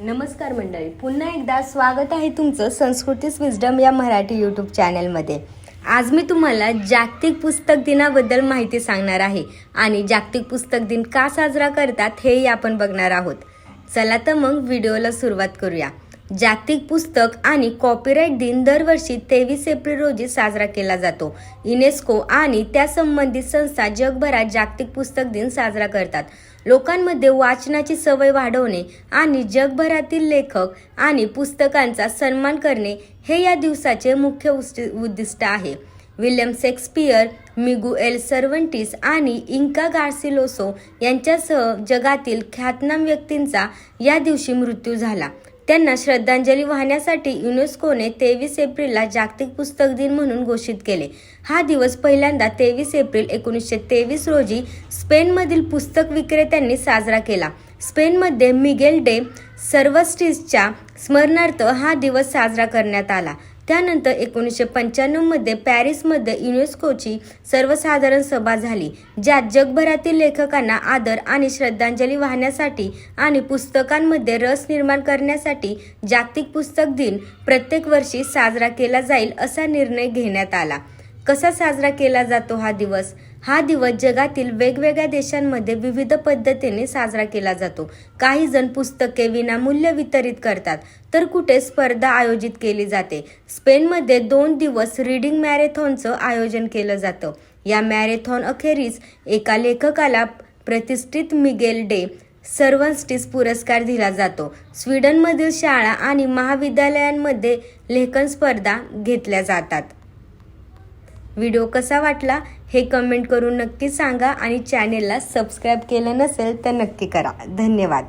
नमस्कार मंडळी पुन्हा एकदा स्वागत आहे तुमचं संस्कृतीस विजडम या मराठी यूट्यूब चॅनलमध्ये आज मी तुम्हाला जागतिक पुस्तक दिनाबद्दल माहिती सांगणार आहे आणि जागतिक पुस्तक दिन का साजरा करतात हेही आपण बघणार आहोत. चला तर मग व्हिडिओला सुरुवात करूया. जागतिक पुस्तक आणि कॉपीराईट दिन दरवर्षी तेवीस एप्रिल रोजी साजरा केला जातो. युनेस्को आणि त्या संबंधित संस्था जगभरात जागतिक पुस्तक दिन साजरा करतात. लोकांमध्ये वाचनाची सवय वाढवणे आणि जगभरातील लेखक आणि पुस्तकांचा सन्मान करणे हे या दिवसाचे मुख्य उद्दिष्ट आहे. विल्यम शेक्सपियर मिगुएल सर्वंटिस आणि इंका गार्सिलोसो यांच्यासह जगातील ख्यातनाम व्यक्तींचा या दिवशी मृत्यू झाला. त्यांना श्रद्धांजली वाहण्यासाठी युनेस्कोने तेवीस एप्रिलला जागतिक पुस्तक दिन म्हणून घोषित केले. हा दिवस पहिल्यांदा तेवीस एप्रिल एकोणीसशे तेवीस रोजी स्पेनमधील पुस्तक विक्रेत्यांनी साजरा केला. स्पेनमध्ये मिगेल डे सर्वस्टिसच्या स्मरणार्थ हा दिवस साजरा करण्यात आला. त्यानंतर एकोणीसशे पंच्याण्णवमध्ये पॅरिसमध्ये युनेस्कोची सर्वसाधारण सभा झाली ज्यात जगभरातील लेखकांना आदर आणि श्रद्धांजली वाहण्यासाठी आणि पुस्तकांमध्ये रस निर्माण करण्यासाठी जागतिक पुस्तक दिन प्रत्येक वर्षी साजरा केला जाईल असा निर्णय घेण्यात आला. कसा साजरा केला जातो हा दिवस? हा दिवस जगातील वेगवेगळ्या देशांमध्ये विविध पद्धतीने साजरा केला जातो. काही जण पुस्तके विनामूल्य वितरित करतात तर कुठे स्पर्धा आयोजित केली जाते? स्पेनमध्ये दोन दिवस रीडिंग मॅरेथॉनचं आयोजन केलं जातं. या मॅरेथॉन अखेरीस एका लेखकाला प्रतिष्ठित मिगेल डे सर्वस्टिस पुरस्कार दिला जातो. स्वीडनमधील शाळा आणि महाविद्यालयांमध्ये लेखन स्पर्धा घेतल्या जातात. व्हिडिओ कसा वाटला हे कमेंट करून नक्की सांगा आणि चॅनेलला सबस्क्राईब केलं नसेल तर नक्की करा. धन्यवाद.